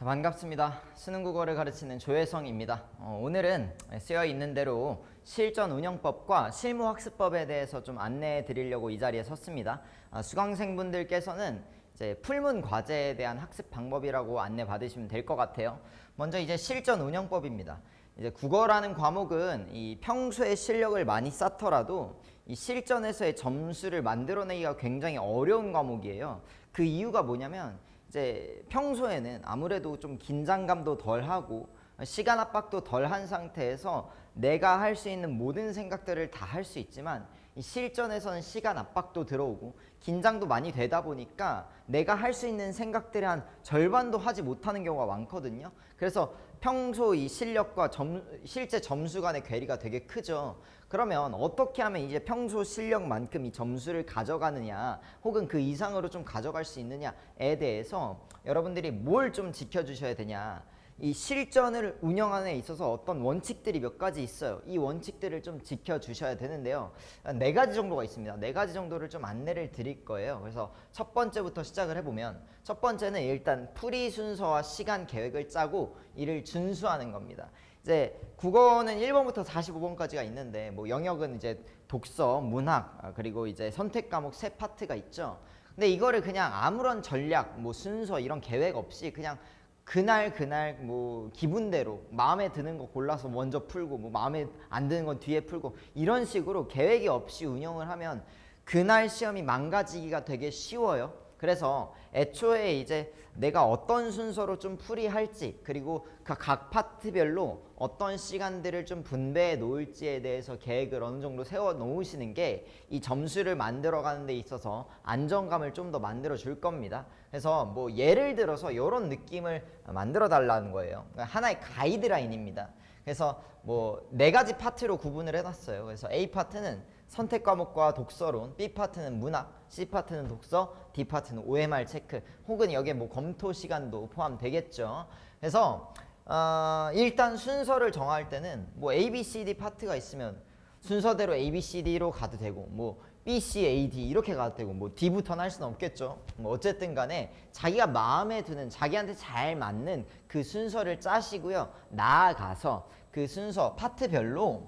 자, 반갑습니다. 수능 국어를 가르치는 조혜성입니다. 어, 오늘은 쓰여 있는 대로 실전 운영법과 실무 학습법에 대해서 좀 안내해 드리려고 이 자리에 섰습니다. 아, 수강생분들께서는 이제 풀문 과제에 대한 학습 방법이라고 안내 받으시면 될 것 같아요. 먼저 이제 실전 운영법입니다. 이제 국어라는 과목은 이 평소에 실력을 많이 쌓더라도 이 실전에서의 점수를 만들어내기가 굉장히 어려운 과목이에요. 그 이유가 뭐냐면 이제 평소에는 아무래도 좀 긴장감도 덜 하고 시간 압박도 덜 한 상태에서 내가 할 수 있는 모든 생각들을 다 할 수 있지만 이 실전에서는 시간 압박도 들어오고 긴장도 많이 되다 보니까 내가 할 수 있는 생각들의 한 절반도 하지 못하는 경우가 많거든요. 그래서 평소 이 실력과 점, 실제 점수 간의 괴리가 되게 크죠. 그러면 어떻게 하면 이제 평소 실력만큼 이 점수를 가져가느냐 혹은 그 이상으로 좀 가져갈 수 있느냐에 대해서 여러분들이 뭘 좀 지켜주셔야 되냐 이 실전을 운영하는 데 있어서 어떤 원칙들이 몇 가지 있어요. 이 원칙들을 좀 지켜주셔야 되는데요. 네 가지 정도가 있습니다. 네 가지 정도를 좀 안내를 드릴 거예요. 그래서 첫 번째부터 시작을 해보면 첫 번째는 일단 풀이 순서와 시간 계획을 짜고 이를 준수하는 겁니다. 이제 국어는 1번부터 45번까지가 있는데 뭐 영역은 이제 독서, 문학 아, 그리고 이제 선택 과목 세 파트가 있죠. 근데 이거를 그냥 아무런 전략, 뭐 순서 이런 계획 없이 그냥 그날 그날 뭐 기분대로 마음에 드는 거 골라서 먼저 풀고 뭐 마음에 안 드는 건 뒤에 풀고 이런 식으로 계획이 없이 운영을 하면 그날 시험이 망가지기가 되게 쉬워요. 그래서 애초에 이제 내가 어떤 순서로 좀 풀이할지 그리고 그 각 파트별로 어떤 시간들을 좀 분배해 놓을지에 대해서 계획을 어느 정도 세워 놓으시는 게 이 점수를 만들어 가는 데 있어서 안정감을 좀 더 만들어 줄 겁니다. 그래서 뭐 예를 들어서 이런 느낌을 만들어 달라는 거예요. 그러니까 하나의 가이드라인입니다. 그래서 뭐 네 가지 파트로 구분을 해놨어요. 그래서 A 파트는 선택 과목과 독서론, B 파트는 문학, C 파트는 독서, D 파트는 OMR 체크, 혹은 여기에 뭐 검토 시간도 포함되겠죠. 그래서 어, 일단 순서를 정할 때는 뭐 A, B, C, D 파트가 있으면 순서대로 A, B, C, D로 가도 되고 뭐 B, C, A, D 이렇게 가도 되고 뭐 D부터는 할 수는 없겠죠. 뭐 어쨌든 간에 자기가 마음에 드는 자기한테 잘 맞는 그 순서를 짜시고요. 나아가서 그 순서 파트별로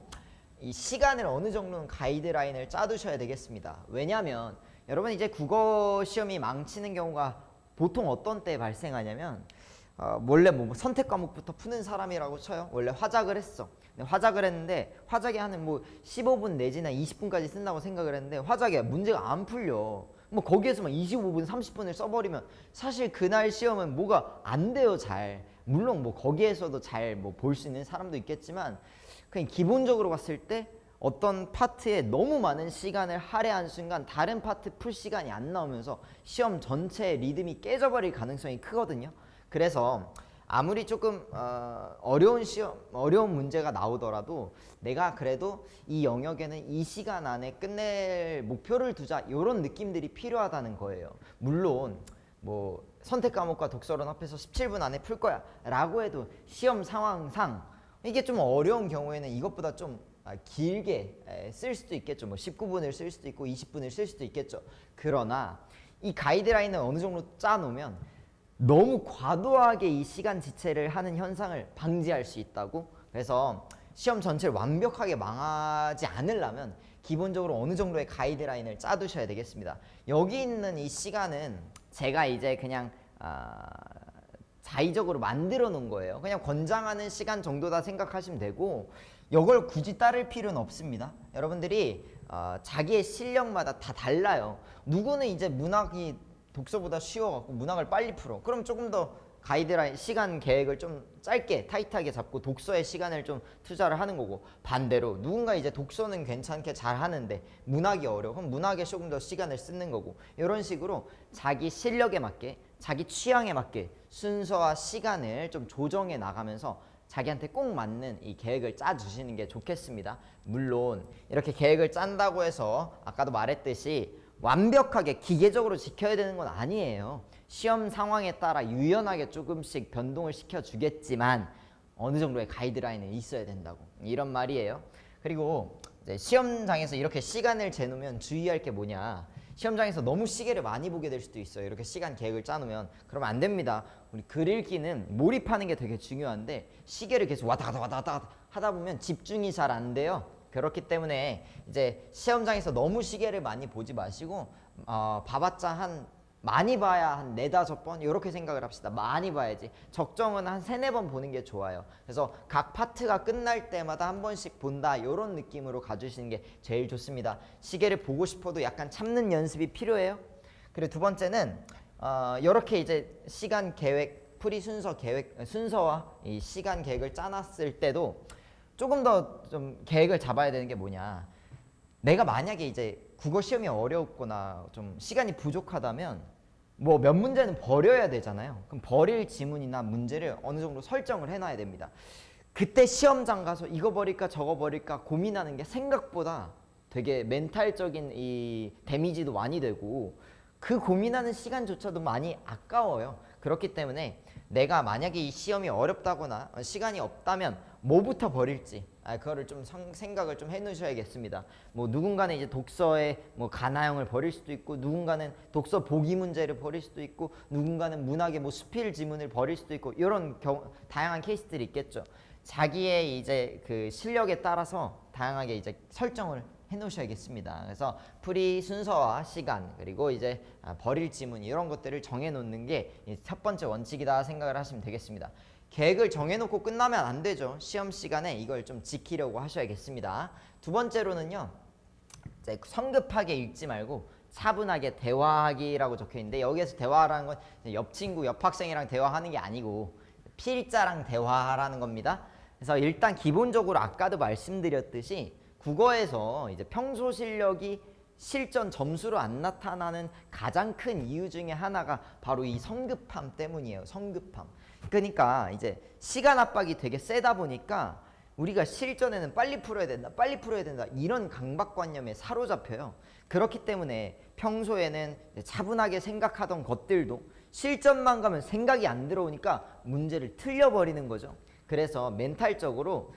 이 시간을 어느 정도는 가이드라인을 짜두셔야 되겠습니다. 왜냐하면 여러분 이제 국어 시험이 망치는 경우가 보통 어떤 때 발생하냐면 어, 원래 뭐 선택 과목부터 푸는 사람이라고 쳐요. 원래 화작을 했어. 화작을 했는데 화작이 하는 뭐 15분 내지나 20분까지 쓴다고 생각을 했는데 화작에 문제가 안 풀려. 뭐 거기에서만 25분, 30분을 써버리면 사실 그날 시험은 뭐가 안 돼요 잘. 물론 뭐 거기에서도 잘 뭐 볼 수 있는 사람도 있겠지만 그냥 기본적으로 봤을 때 어떤 파트에 너무 많은 시간을 할애한 순간 다른 파트 풀 시간이 안 나오면서 시험 전체의 리듬이 깨져버릴 가능성이 크거든요. 그래서 아무리 조금 어, 어려운 시험 어려운 문제가 나오더라도 내가 그래도 이 영역에는 이 시간 안에 끝낼 목표를 두자 이런 느낌들이 필요하다는 거예요. 물론 뭐 선택 과목과 독서론 합해서 17분 안에 풀 거야 라고 해도 시험 상황상 이게 좀 어려운 경우에는 이것보다 좀 아, 길게 쓸 수도 있겠죠. 뭐 19분을 쓸 수도 있고 20분을 쓸 수도 있겠죠. 그러나 이 가이드라인을 어느 정도 짜놓으면 너무 과도하게 이 시간 지체를 하는 현상을 방지할 수 있다고 그래서 시험 전체를 완벽하게 망하지 않으려면 기본적으로 어느 정도의 가이드라인을 짜두셔야 되겠습니다. 여기 있는 이 시간은 제가 이제 그냥 아, 자의적으로 만들어 놓은 거예요. 그냥 권장하는 시간 정도다 생각하시면 되고 이걸 굳이 따를 필요는 없습니다. 여러분들이 어, 자기의 실력마다 다 달라요. 누구는 이제 문학이 독서보다 쉬워갖고 문학을 빨리 풀어. 그럼 조금 더 가이드라인 시간 계획을 좀 짧게 타이트하게 잡고 독서에 시간을 좀 투자를 하는 거고 반대로 누군가 이제 독서는 괜찮게 잘 하는데 문학이 어려워 그럼 문학에 조금 더 시간을 쓰는 거고 이런 식으로 자기 실력에 맞게 자기 취향에 맞게 순서와 시간을 좀 조정해 나가면서 자기한테 꼭 맞는 이 계획을 짜 주시는 게 좋겠습니다 물론 이렇게 계획을 짠다고 해서 아까도 말했듯이 완벽하게 기계적으로 지켜야 되는 건 아니에요. 시험 상황에 따라 유연하게 조금씩 변동을 시켜주겠지만 어느 정도의 가이드라인은 있어야 된다고 이런 말이에요. 그리고 시험장에서 이렇게 시간을 재놓으면 주의할 게 뭐냐 시험장에서 너무 시계를 많이 보게 될 수도 있어요. 이렇게 시간 계획을 짜놓으면 그러면 안 됩니다. 우리 글 읽기는 몰입하는 게 되게 중요한데 시계를 계속 왔다 갔다 왔다 갔다 하다 보면 집중이 잘 안 돼요. 그렇기 때문에 이제 시험장에서 너무 시계를 많이 보지 마시고 어, 봐봤자 한 많이 봐야 한 네다섯 번 이렇게 생각을 합시다. 많이 봐야지. 적정은 한 세네 번 보는 게 좋아요. 그래서 각 파트가 끝날 때마다 한 번씩 본다 이런 느낌으로 가주시는 게 제일 좋습니다. 시계를 보고 싶어도 약간 참는 연습이 필요해요. 그리고 두 번째는 어, 이렇게 이제 시간 계획 프리 순서 계획 순서와 이 시간 계획을 짜놨을 때도 조금 더 좀 계획을 잡아야 되는 게 뭐냐. 내가 만약에 이제 국어 시험이 어렵거나 좀 시간이 부족하다면 뭐 몇 문제는 버려야 되잖아요. 그럼 버릴 지문이나 문제를 어느 정도 설정을 해놔야 됩니다. 그때 시험장 가서 이거 버릴까 저거 버릴까 고민하는 게 생각보다 되게 멘탈적인 이 데미지도 많이 되고 그 고민하는 시간조차도 많이 아까워요. 그렇기 때문에 내가 만약에 이 시험이 어렵다거나 어, 시간이 없다면 뭐부터 버릴지 아, 그거를 좀 성- 생각을 좀 해놓으셔야겠습니다. 뭐 누군가는 이제 독서의 뭐 가나형을 버릴 수도 있고 누군가는 독서 보기 문제를 버릴 수도 있고 누군가는 문학의 뭐 수필 지문을 버릴 수도 있고 이런 경, 다양한 케이스들이 있겠죠. 자기의 이제 그 실력에 따라서 다양하게 이제 설정을 해놓으셔야겠습니다. 그래서 프리 순서와 시간 그리고 이제 아, 버릴 지문 이런 것들을 정해놓는 게 첫 번째 원칙이다 생각을 하시면 되겠습니다. 계획을 정해놓고 끝나면 안 되죠. 시험 시간에 이걸 좀 지키려고 하셔야겠습니다. 두 번째로는요. 이제 성급하게 읽지 말고 차분하게 대화하기라고 적혀 있는데 여기에서 대화라는 건 옆 친구, 옆 학생이랑 대화하는 게 아니고 필자랑 대화하라는 겁니다. 그래서 일단 기본적으로 아까도 말씀드렸듯이 국어에서 이제 평소 실력이 실전 점수로 안 나타나는 가장 큰 이유 중에 하나가 바로 이 성급함 때문이에요. 성급함. 그러니까 이제 시간 압박이 되게 세다 보니까 우리가 실전에는 빨리 풀어야 된다, 빨리 풀어야 된다 이런 강박관념에 사로잡혀요. 그렇기 때문에 평소에는 차분하게 생각하던 것들도 실전만 가면 생각이 안 들어오니까 문제를 틀려버리는 거죠. 그래서 멘탈적으로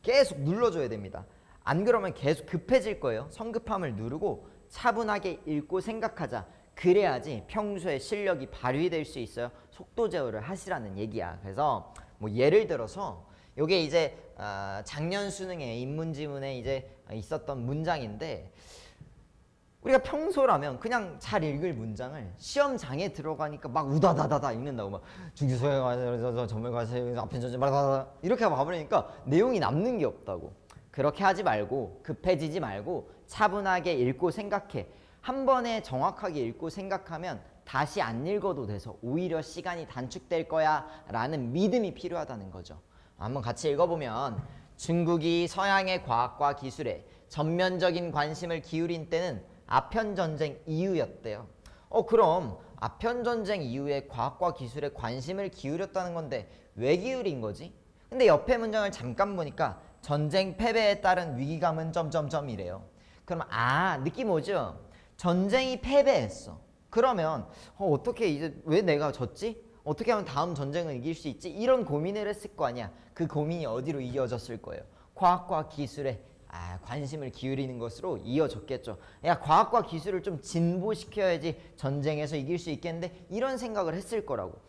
계속 눌러줘야 됩니다. 안 그러면 계속 급해질 거예요. 성급함을 누르고 차분하게 읽고 생각하자. 그래야지 평소에 실력이 발휘될 수 있어요. 속도 제어를 하시라는 얘기야. 그래서 뭐 예를 들어서 요게 이제 아, 작년 수능에 인문지문에 이제 있었던 문장인데 우리가 평소라면 그냥 잘 읽을 문장을 시험장에 들어가니까 막 우다다다다 읽는다고 막 중기소에 가서 전문 가서 앞에 전체 말다다 이렇게 봐버리니까 내용이 남는 게 없다고 그렇게 하지 말고 급해지지 말고 차분하게 읽고 생각해 한 번에 정확하게 읽고 생각하면 다시 안 읽어도 돼서 오히려 시간이 단축될 거야 라는 믿음이 필요하다는 거죠 한번 같이 읽어보면 중국이 서양의 과학과 기술에 전면적인 관심을 기울인 때는 아편 전쟁 이후였대요. 어 그럼 아편 전쟁 이후에 과학과 기술에 관심을 기울였다는 건데 왜 기울인 거지? 근데 옆에 문장을 잠깐 보니까 전쟁 패배에 따른 위기감은 점점점이래요. 그럼 아 느낌 오죠? 전쟁이 패배했어. 그러면 어, 어떻게 이제 왜 내가 졌지? 어떻게 하면 다음 전쟁을 이길 수 있지? 이런 고민을 했을 거 아니야. 그 고민이 어디로 이어졌을 거예요? 과학과 기술에 아, 관심을 기울이는 것으로 이어졌겠죠. 야, 과학과 기술을 좀 진보시켜야지 전쟁에서 이길 수 있겠는데 이런 생각을 했을 거라고.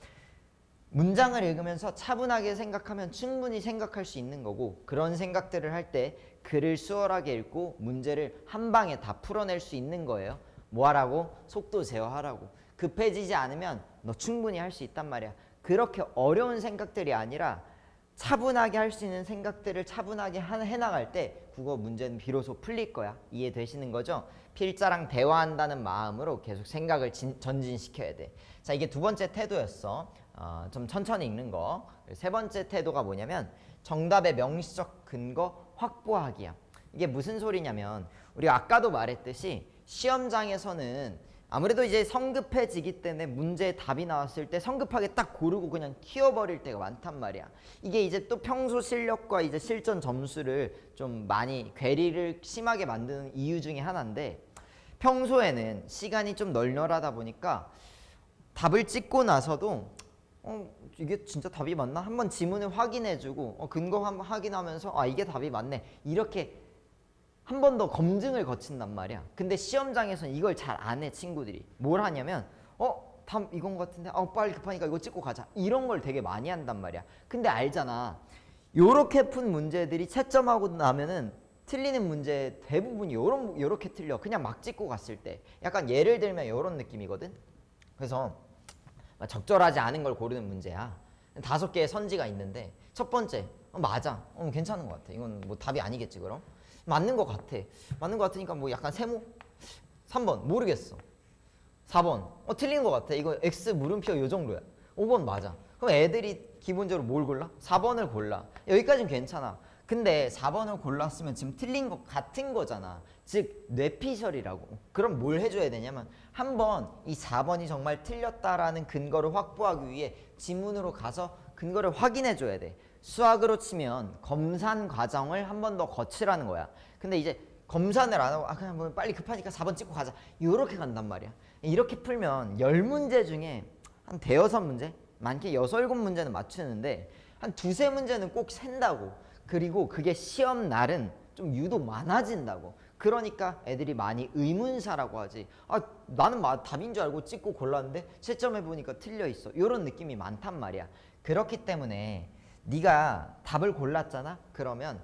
문장을 읽으면서 차분하게 생각하면 충분히 생각할 수 있는 거고 그런 생각들을 할 때 글을 수월하게 읽고 문제를 한 방에 다 풀어낼 수 있는 거예요. 뭐 하라고? 속도 제어하라고. 급해지지 않으면 너 충분히 할 수 있단 말이야. 그렇게 어려운 생각들이 아니라 차분하게 할 수 있는 생각들을 차분하게 하- 해나갈 때 국어 문제는 비로소 풀릴 거야. 이해되시는 거죠? 필자랑 대화한다는 마음으로 계속 생각을 진- 전진시켜야 돼. 자, 이게 두 번째 태도였어. 어, 좀 천천히 읽는 거. 세 번째 태도가 뭐냐면 정답의 명시적 근거 확보하기야. 이게 무슨 소리냐면 우리가 아까도 말했듯이 시험장에서는 아무래도 이제 성급해지기 때문에 문제에 답이 나왔을 때 성급하게 딱 고르고 그냥 튀어버릴 때가 많단 말이야. 이게 이제 또 평소 실력과 이제 실전 점수를 좀 많이 괴리를 심하게 만드는 이유 중에 하나인데 평소에는 시간이 좀 널널하다 보니까 답을 찍고 나서도 어 이게 진짜 답이 맞나? 한번 지문을 확인해주고 어, 근거 한번 확인하면서 아 이게 답이 맞네 이렇게 한 번 더 검증을 거친단 말이야. 근데 시험장에서는 이걸 잘 안 해 친구들이. 뭘 하냐면 어? 다음 이건 것 같은데 어 빨리 급하니까 이거 찍고 가자. 이런 걸 되게 많이 한단 말이야. 근데 알잖아. 요렇게 푼 문제들이 채점하고 나면은 틀리는 문제 대부분이 요런 요렇게 틀려. 그냥 막 찍고 갔을 때. 약간 예를 들면 요런 느낌이거든. 그래서 적절하지 않은 걸 고르는 문제야. 다섯 개의 선지가 있는데 첫 번째 어, 맞아. 어, 괜찮은 것 같아. 이건 뭐 답이 아니겠지 그럼? 맞는 것 같아. 맞는 것 같으니까 뭐 약간 세모? 3번 모르겠어. 4번 어 틀린 것 같아. 이거 X 물음표 요 정도야. 5번 맞아. 그럼 애들이 기본적으로 뭘 골라? 4번을 골라. 여기까지는 괜찮아. 근데 4번을 골랐으면 지금 틀린 것 같은 거잖아. 즉 뇌피셜이라고. 그럼 뭘 해줘야 되냐면 한번 이 4번이 정말 틀렸다라는 근거를 확보하기 위해 지문으로 가서 근거를 확인해 줘야 돼. 수학으로 치면 검산 과정을 한 번 더 거치라는 거야. 근데 이제 검산을 안 하고 아 그냥 뭐 빨리 급하니까 4번 찍고 가자. 이렇게 간단 말이야. 이렇게 풀면 10문제 중에 한 대여섯 문제, 많게 여섯 일곱 문제는 맞추는데 한 두세 문제는 꼭 샌다고. 그리고 그게 시험 날은 좀 유독 많아진다고. 그러니까 애들이 많이 의문사라고 하지. 아 나는 마- 답인 줄 알고 찍고 골랐는데 채점해 보니까 틀려 있어. 이런 느낌이 많단 말이야. 그렇기 때문에 네가 답을 골랐잖아. 그러면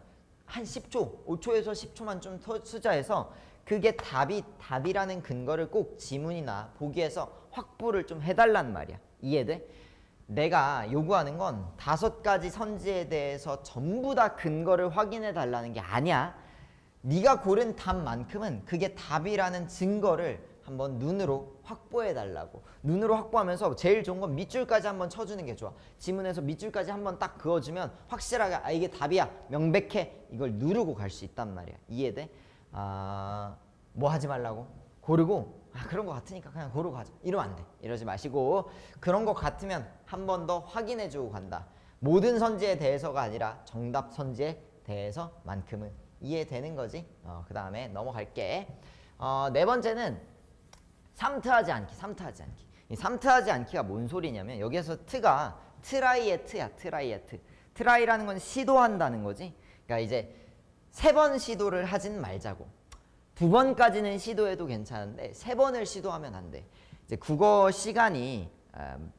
한 10초, 5초에서 10초만 좀더 투자해서 그게 답이 답이라는 근거를 꼭 지문이나 보기에서 확보를 좀 해달란 말이야. 이해돼? 내가 요구하는 건 다섯 가지 선지에 대해서 전부 다 근거를 확인해 달라는 게 아니야. 네가 고른 답만큼은 그게 답이라는 증거를 한번 눈으로 확보해 달라고. 눈으로 확보하면서 제일 좋은 건 밑줄까지 한번 쳐주는 게 좋아. 지문에서 밑줄까지 한번 딱 그어주면 확실하게 아 이게 답이야 명백해 이걸 누르고 갈 수 있단 말이야. 이해돼? 아뭐 하지 말라고 고르고 아 그런 거 같으니까 그냥 고르고 가자. 이러면 안 돼. 이러지 마시고 그런 거 같으면 한 번 더 확인해 주고 간다. 모든 선지에 대해서가 아니라 정답 선지에 대해서만큼은 이해되는 거지. 어, 그 다음에 넘어갈게. 어, 네 번째는 삼트하지 않기, 삼트하지 않기. 이 삼트하지 않기가 뭔 소리냐면 여기에서 트가 트라이의 트야, 트라이의 트. 트라이라는 건 시도한다는 거지. 그러니까 이제 세 번 시도를 하진 말자고. 두 번까지는 시도해도 괜찮은데 세 번을 시도하면 안 돼. 이제 국어 시간이 음,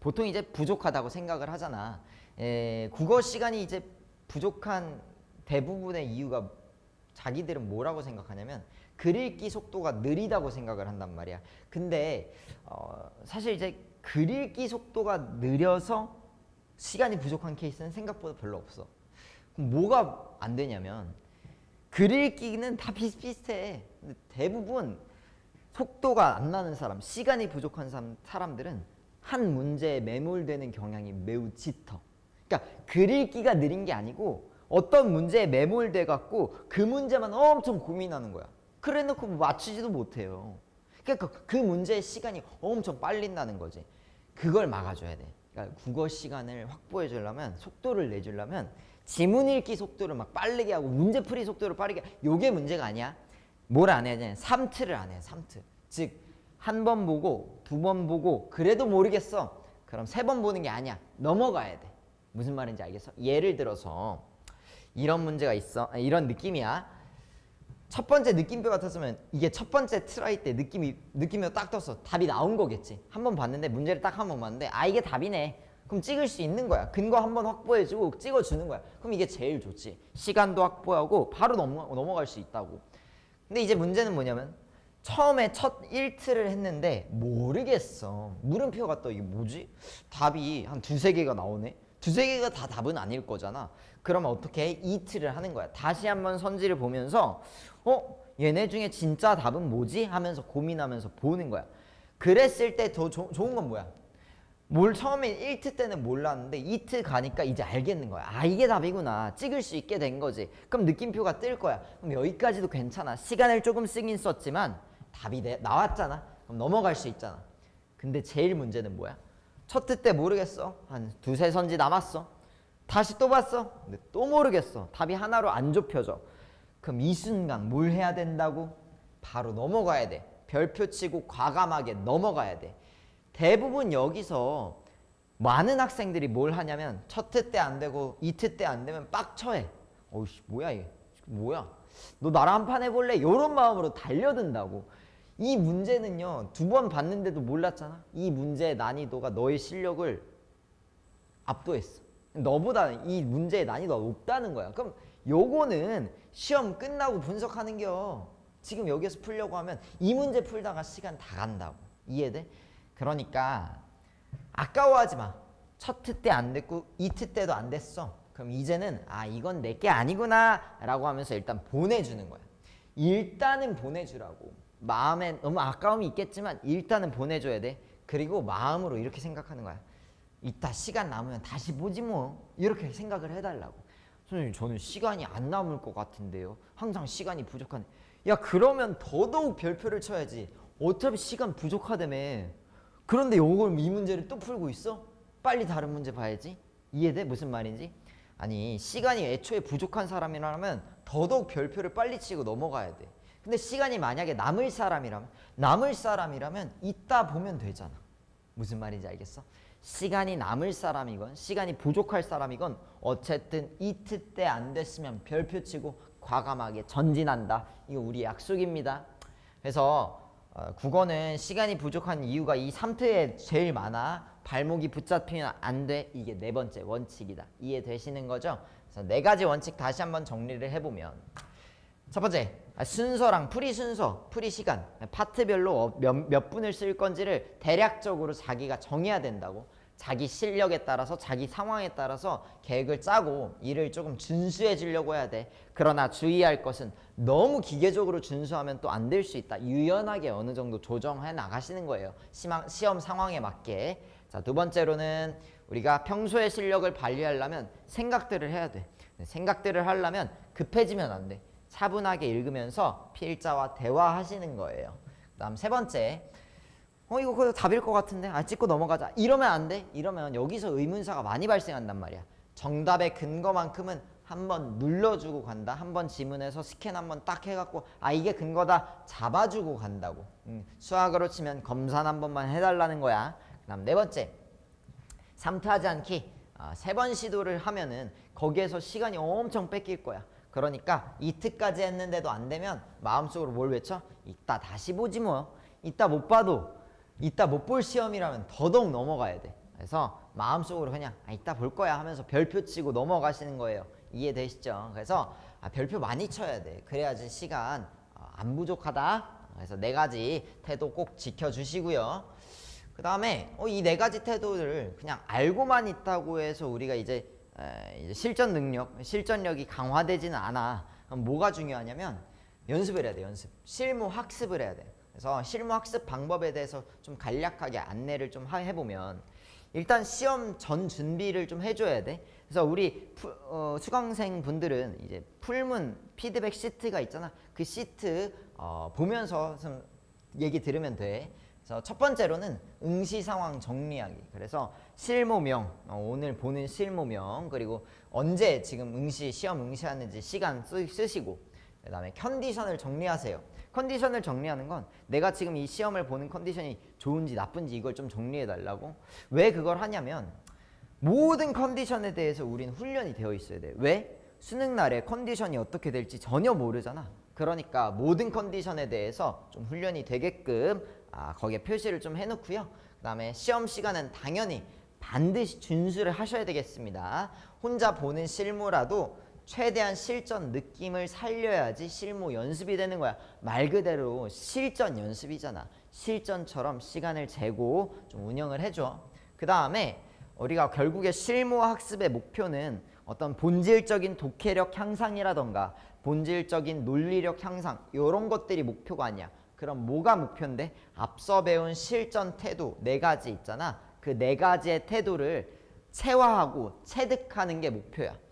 보통 이제 부족하다고 생각을 하잖아. 에, 국어 시간이 이제 부족한 대부분의 이유가 자기들은 뭐라고 생각하냐면 글 읽기 속도가 느리다고 생각을 한단 말이야. 근데 어, 사실 이제 글 읽기 속도가 느려서 시간이 부족한 케이스는 생각보다 별로 없어. 그럼 뭐가 안 되냐면 글 읽기는 다 비슷비슷해. 대부분 속도가 안 나는 사람, 시간이 부족한 사람, 사람들은 한 문제에 매몰되는 경향이 매우 짙어. 그러니까 글 읽기가 느린 게 아니고 어떤 문제에 매몰돼 갖고 그 문제만 엄청 고민하는 거야. 그래 놓고 맞추지도 못해요. 그러니까 그- 그 문제의 시간이 엄청 빨린다는 거지. 그걸 막아줘야 돼. 그러니까 국어 시간을 확보해 주려면 속도를 내 주려면 지문 읽기 속도를 막 빠르게 하고 문제 풀이 속도를 빠르게 요게 문제가 아니야. 뭘 안 해야 되냐? 3트를 안 해. 3트. 즉 한 번 보고 두 번 보고 그래도 모르겠어. 그럼 세 번 보는 게 아니야. 넘어가야 돼. 무슨 말인지 알겠어? 예를 들어서 이런 문제가 있어. 아, 이런 느낌이야. 첫 번째 느낌표 같았으면 이게 첫 번째 트라이 때 느낌이 느낌이 딱 떴어. 답이 나온 거겠지. 한 번 봤는데 문제를 딱 한 번 봤는데 아 이게 답이네. 그럼 찍을 수 있는 거야. 근거 한번 확보해주고 찍어주는 거야. 그럼 이게 제일 좋지. 시간도 확보하고 바로 넘어, 넘어갈 수 있다고. 근데 이제 문제는 뭐냐면 처음에 첫 1트를 했는데 모르겠어. 물음표가 또 이게 뭐지? 답이 한 두세 개가 나오네. 두세 개가 다 답은 아닐 거잖아. 그러면 어떻게 해? 2트를 하는 거야. 다시 한번 선지를 보면서 어? 얘네 중에 진짜 답은 뭐지? 하면서 고민하면서 보는 거야. 그랬을 때 더 좋은 건 뭐야? 뭘 처음에 1트 때는 몰랐는데 2트 가니까 이제 알겠는 거야. 아 이게 답이구나. 찍을 수 있게 된 거지. 그럼 느낌표가 뜰 거야. 그럼 여기까지도 괜찮아. 시간을 조금 쓰긴 썼지만 답이 내, 나왔잖아. 그럼 넘어갈 수 있잖아. 근데 제일 문제는 뭐야? 첫 트 때 모르겠어. 한 두세 선지 남았어. 다시 또 봤어. 근데 또 모르겠어. 답이 하나로 안 좁혀져. 그럼 이 순간 뭘 해야 된다고? 바로 넘어가야 돼. 별표 치고 과감하게 넘어가야 돼. 대부분 여기서 많은 학생들이 뭘 하냐면 첫 트 때 안 되고 이 트 때 안 되면 빡쳐해. 어이씨 뭐야 이게 뭐야? 너 나랑 한판 해볼래? 이런 마음으로 달려든다고. 이 문제는요 두 번 봤는데도 몰랐잖아. 이 문제의 난이도가 너의 실력을 압도했어. 너보다 이 문제의 난이도가 높다는 거야. 그럼 요거는 시험 끝나고 분석하는 겨. 지금 여기서 풀려고 하면 이 문제 풀다가 시간 다 간다고. 이해돼? 그러니까 아까워하지 마. 첫 트 때 안 됐고 이 트 때도 안 됐어. 그럼 이제는 아 이건 내 게 아니구나 라고 하면서 일단 보내주는 거야. 일단은 보내주라고. 마음에 너무 아까움이 있겠지만 일단은 보내줘야 돼. 그리고 마음으로 이렇게 생각하는 거야. 이따 시간 남으면 다시 보지 뭐 이렇게 생각을 해달라고. 선생님 저는 시간이 안 남을 것 같은데요. 항상 시간이 부족한. 야 그러면 더더욱 별표를 쳐야지. 어차피 시간 부족하다며. 그런데 요걸 이 문제를 또 풀고 있어? 빨리 다른 문제 봐야지. 이해돼? 무슨 말인지? 아니 시간이 애초에 부족한 사람이라면 더더욱 별표를 빨리 치고 넘어가야 돼. 근데 시간이 만약에 남을 사람이라면 남을 사람이라면 이따 보면 되잖아. 무슨 말인지 알겠어? 시간이 남을 사람이건 시간이 부족할 사람이건 어쨌든 이트 때안 됐으면 별표 치고 과감하게 전진한다. 이거 우리 약속입니다. 그래서 어, 국어는 시간이 부족한 이유가 이 3트에 제일 많아. 발목이 붙잡히면 안 돼. 이게 네 번째 원칙이다. 이해되시는 거죠? 그래서 네 가지 원칙 다시 한번 정리를 해보면 첫 번째 아, 순서랑 풀이 순서, 풀이 시간, 파트별로 어, 몇, 몇 분을 쓸 건지를 대략적으로 자기가 정해야 된다고. 자기 실력에 따라서 자기 상황에 따라서 계획을 짜고 일을 조금 준수해지려고 해야 돼. 그러나 주의할 것은 너무 기계적으로 준수하면 또 안 될 수 있다. 유연하게 어느 정도 조정해 나가시는 거예요. 시험 상황에 맞게. 자, 두 번째로는 우리가 평소의 실력을 발휘하려면 생각들을 해야 돼. 생각들을 하려면 급해지면 안 돼. 차분하게 읽으면서 필자와 대화하시는 거예요. 그 다음 세 번째, 어 이거 거의 답일 것 같은데, 아 찍고 넘어가자. 이러면 안 돼. 이러면 여기서 의문사가 많이 발생한단 말이야. 정답의 근거만큼은 한번 눌러주고 간다. 한번 지문에서 스캔 한번 딱 해갖고 아 이게 근거다 잡아주고 간다고. 음, 수학으로 치면 검산 한 번만 해달라는 거야. 그 다음 네 번째, 삼투하지 않기. 아, 세 번 시도를 하면은 거기에서 시간이 엄청 뺏길 거야. 그러니까 이트까지 했는데도 안 되면 마음속으로 뭘 외쳐? 이따 다시 보지 뭐. 이따 못 봐도 이따 못 볼 시험이라면 더더욱 넘어가야 돼. 그래서 마음속으로 그냥 아, 이따 볼 거야 하면서 별표 치고 넘어가시는 거예요. 이해되시죠? 그래서 아, 별표 많이 쳐야 돼. 그래야지 시간 어, 안 부족하다. 그래서 네 가지 태도 꼭 지켜주시고요. 그 다음에 어, 이 네 가지 태도를 그냥 알고만 있다고 해서 우리가 이제, 에, 이제 실전 능력, 실전력이 강화되지는 않아. 그럼 뭐가 중요하냐면 연습을 해야 돼. 연습. 실무 학습을 해야 돼. 그래서 실무 학습 방법에 대해서 좀 간략하게 안내를 좀 하- 해보면 일단 시험 전 준비를 좀 해줘야 돼. 그래서 우리 푸- 어, 수강생 분들은 이제 풀문 피드백 시트가 있잖아. 그 시트 어, 보면서 좀 얘기 들으면 돼. 그래서 첫 번째로는 응시 상황 정리하기. 그래서 실무명 어, 오늘 보는 실무명 그리고 언제 지금 응시 시험 응시하는지 시간 쓰, 쓰시고 그 다음에 컨디션을 정리하세요. 컨디션을 정리하는 건 내가 지금 이 시험을 보는 컨디션이 좋은지 나쁜지 이걸 좀 정리해 달라고. 왜 그걸 하냐면 모든 컨디션에 대해서 우리는 훈련이 되어 있어야 돼. 왜? 수능 날에 컨디션이 어떻게 될지 전혀 모르잖아. 그러니까 모든 컨디션에 대해서 좀 훈련이 되게끔 아, 거기에 표시를 좀 해놓고요. 그 다음에 시험 시간은 당연히 반드시 준수를 하셔야 되겠습니다. 혼자 보는 실무라도 최대한 실전 느낌을 살려야지 실무 연습이 되는 거야. 말 그대로 실전 연습이잖아. 실전처럼 시간을 재고 좀 운영을 해줘. 그 다음에 우리가 결국에 실무 학습의 목표는 어떤 본질적인 독해력 향상이라던가 본질적인 논리력 향상 이런 것들이 목표가 아니야. 그럼 뭐가 목표인데? 앞서 배운 실전 태도 네 가지 있잖아. 그 네 가지의 태도를 체화하고 체득하는 게 목표야.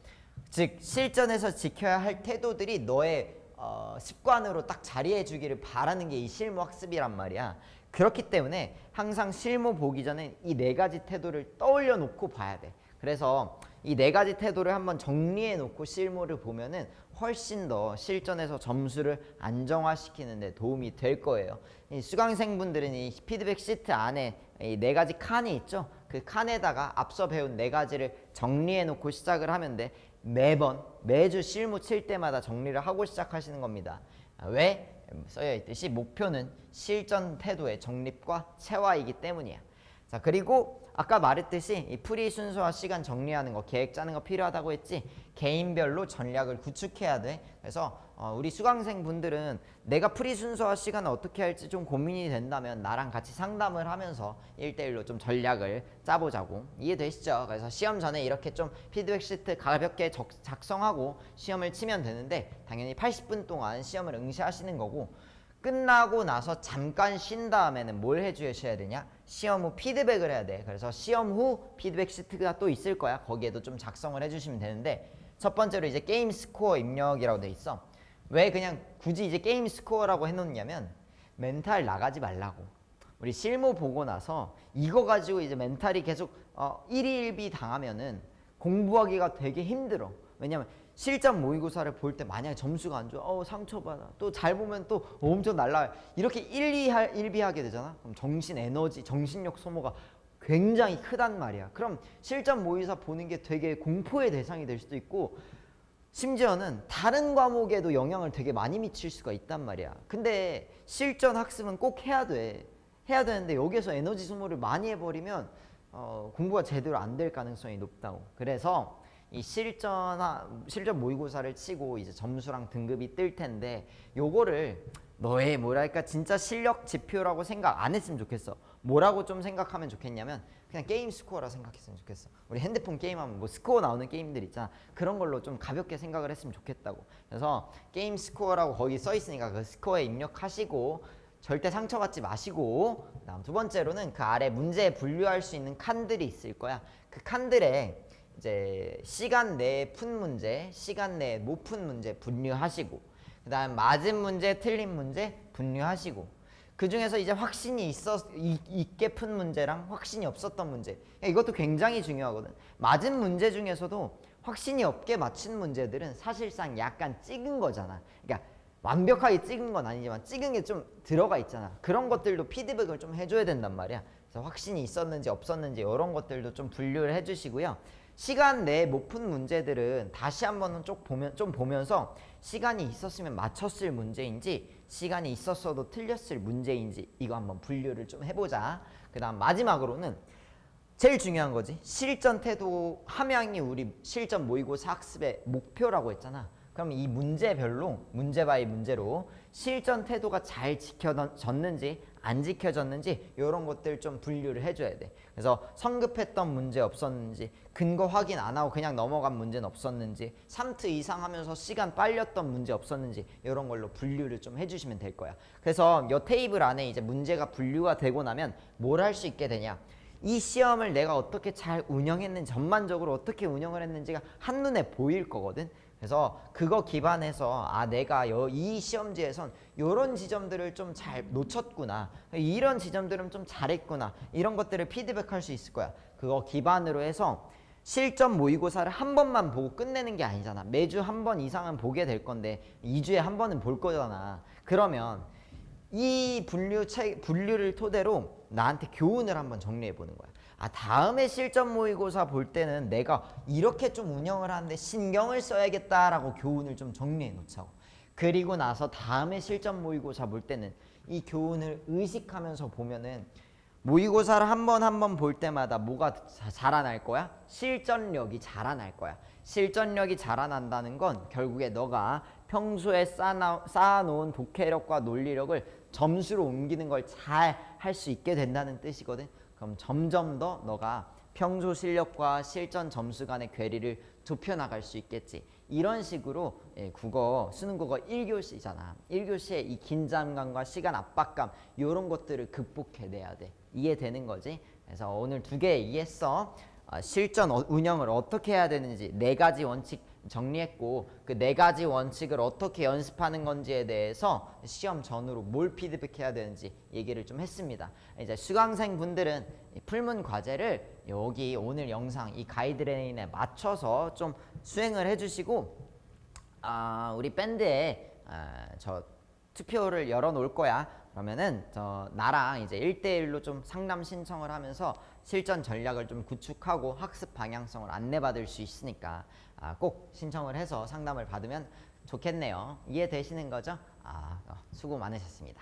즉 실전에서 지켜야 할 태도들이 너의 어, 습관으로 딱 자리해 주기를 바라는 게 이 실무 학습이란 말이야. 그렇기 때문에 항상 실무 보기 전에 이 네 가지 태도를 떠올려 놓고 봐야 돼. 그래서 이 네 가지 태도를 한번 정리해 놓고 실무를 보면은 훨씬 더 실전에서 점수를 안정화시키는 데 도움이 될 거예요. 이 수강생분들은 이 피드백 시트 안에 이 네 가지 칸이 있죠. 그 칸에다가 앞서 배운 네 가지를 정리해 놓고 시작을 하면 돼. 매번 매주 실무 칠 때마다 정리를 하고 시작하시는 겁니다. 아, 왜? 써여 있듯이 목표는 실전 태도의 정립과 체화이기 때문이야. 자 그리고 아까 말했듯이 이 프리 순서와 시간 정리하는 거 계획 짜는 거 필요하다고 했지 개인별로 전략을 구축해야 돼 그래서 어, 우리 수강생 분들은 내가 프리 순서와 시간을 어떻게 할지 좀 고민이 된다면 나랑 같이 상담을 하면서 일대일로좀 전략을 짜보자고 이해되시죠? 그래서 시험 전에 이렇게 좀 피드백 시트 가볍게 적, 작성하고 시험을 치면 되는데 당연히 80분 동안 시험을 응시하시는 거고 끝나고 나서 잠깐 쉰 다음에는 뭘 해주셔야 되냐? 시험 후 피드백을 해야 돼. 그래서 시험 후 피드백 시트가 또 있을 거야. 거기에도 좀 작성을 해주시면 되는데 첫 번째로 이제 게임 스코어 입력이라고 돼 있어. 왜 그냥 굳이 이제 게임 스코어라고 해놓냐면 멘탈 나가지 말라고. 우리 실무 보고 나서 이거 가지고 이제 멘탈이 계속 어, 1위 1비 당하면은 공부하기가 되게 힘들어. 왜냐면 실전 모의고사를 볼 때 만약에 점수가 안 좋아, 어 상처받아. 또 잘 보면 또 엄청 날라. 이렇게 1, 2, 1비 하게 되잖아. 그럼 정신 에너지, 정신력 소모가 굉장히 크단 말이야. 그럼 실전 모의고사 보는 게 되게 공포의 대상이 될 수도 있고 심지어는 다른 과목에도 영향을 되게 많이 미칠 수가 있단 말이야. 근데 실전 학습은 꼭 해야 돼. 해야 되는데 여기서 에너지 소모를 많이 해버리면 어, 공부가 제대로 안 될 가능성이 높다고. 그래서 이 실전 실전 모의고사를 치고 이제 점수랑 등급이 뜰 텐데 요거를 너의 뭐랄까 진짜 실력 지표라고 생각 안 했으면 좋겠어. 뭐라고 좀 생각하면 좋겠냐면 그냥 게임 스코어라 생각했으면 좋겠어. 우리 핸드폰 게임하면 뭐 스코어 나오는 게임들 있잖아. 그런 걸로 좀 가볍게 생각을 했으면 좋겠다고. 그래서 게임 스코어라고 거기 써 있으니까 그 스코어에 입력하시고 절대 상처받지 마시고 그다음 두 번째로는 그 아래 문제에 분류할 수 있는 칸들이 있을 거야. 그 칸들에 이제 시간 내에 푼 문제, 시간 내에 못 푼 문제 분류하시고 그 다음 맞은 문제, 틀린 문제 분류하시고 그 중에서 이제 확신이 있었 이- 있게 푼 문제랑 확신이 없었던 문제 이것도 굉장히 중요하거든. 맞은 문제 중에서도 확신이 없게 맞춘 문제들은 사실상 약간 찍은 거잖아. 그러니까 완벽하게 찍은 건 아니지만 찍은 게 좀 들어가 있잖아. 그런 것들도 피드백을 좀 해줘야 된단 말이야. 그래서 확신이 있었는지 없었는지 이런 것들도 좀 분류를 해주시고요. 시간 내에 못 푼 문제들은 다시 한번은 쭉 보면 좀 보면서 시간이 있었으면 맞췄을 문제인지 시간이 있었어도 틀렸을 문제인지 이거 한번 분류를 좀 해보자. 그 다음 마지막으로는 제일 중요한 거지. 실전 태도 함양이 우리 실전 모의고사 학습의 목표라고 했잖아. 그럼 이 문제별로 문제 바이 문제로 실전 태도가 잘 지켜졌는지 안 지켜졌는지 이런 것들 좀 분류를 해줘야 돼. 그래서 성급했던 문제 없었는지 근거 확인 안 하고 그냥 넘어간 문제는 없었는지 3트 이상 하면서 시간 빨렸던 문제 없었는지 이런 걸로 분류를 좀 해주시면 될 거야. 그래서 이 테이블 안에 이제 문제가 분류가 되고 나면 뭘 할 수 있게 되냐? 이 시험을 내가 어떻게 잘 운영했는지 전반적으로 어떻게 운영을 했는지가 한눈에 보일 거거든. 그래서 그거 기반해서 아 내가 여, 이 시험지에선 이런 지점들을 좀 잘 놓쳤구나. 이런 지점들은 좀 잘했구나. 이런 것들을 피드백할 수 있을 거야. 그거 기반으로 해서 실전 모의고사를 한 번만 보고 끝내는 게 아니잖아. 매주 한 번 이상은 보게 될 건데 2주에 한 번은 볼 거잖아. 그러면 이 분류 책 분류를 토대로 나한테 교훈을 한번 정리해 보는 거야. 아 다음에 실전 모의고사 볼 때는 내가 이렇게 좀 운영을 하는데 신경을 써야겠다라고 교훈을 좀 정리해 놓자고. 그리고 나서 다음에 실전 모의고사 볼 때는 이 교훈을 의식하면서 보면은 모의고사를 한 번 한 번 볼 때마다 뭐가 자- 자라날 거야? 실전력이 자라날 거야. 실전력이 자라난다는 건 결국에 너가 평소에 쌓아, 쌓아놓은 독해력과 논리력을 점수로 옮기는 걸 잘 할 수 있게 된다는 뜻이거든. 그럼 점점 더 너가 평소 실력과 실전 점수 간의 괴리를 좁혀 나갈 수 있겠지. 이런 식으로 예, 국어 수능 국어 1교시잖아. 1교시의 이 긴장감과 시간 압박감 이런 것들을 극복해내야 돼. 이해되는 거지? 그래서 오늘 두 개 이해했어. 아, 실전 어- 운영을 어떻게 해야 되는지 네 가지 원칙 정리했고 그 네 가지 원칙을 어떻게 연습하는 건지에 대해서 시험 전후로 뭘 피드백해야 되는지 얘기를 좀 했습니다. 이제 수강생 분들은 이 풀문 과제를 여기 오늘 영상 이 가이드라인에 맞춰서 좀 수행을 해주시고 아, 우리 밴드에 아, 저 투표를 열어 놓을 거야. 그러면은 저 나랑 이제 1대1로 좀 상담 신청을 하면서 실전 전략을 좀 구축하고 학습 방향성을 안내받을 수 있으니까 아, 꼭 신청을 해서 상담을 받으면 좋겠네요. 이해되시는 거죠? 아, 어, 수고 많으셨습니다.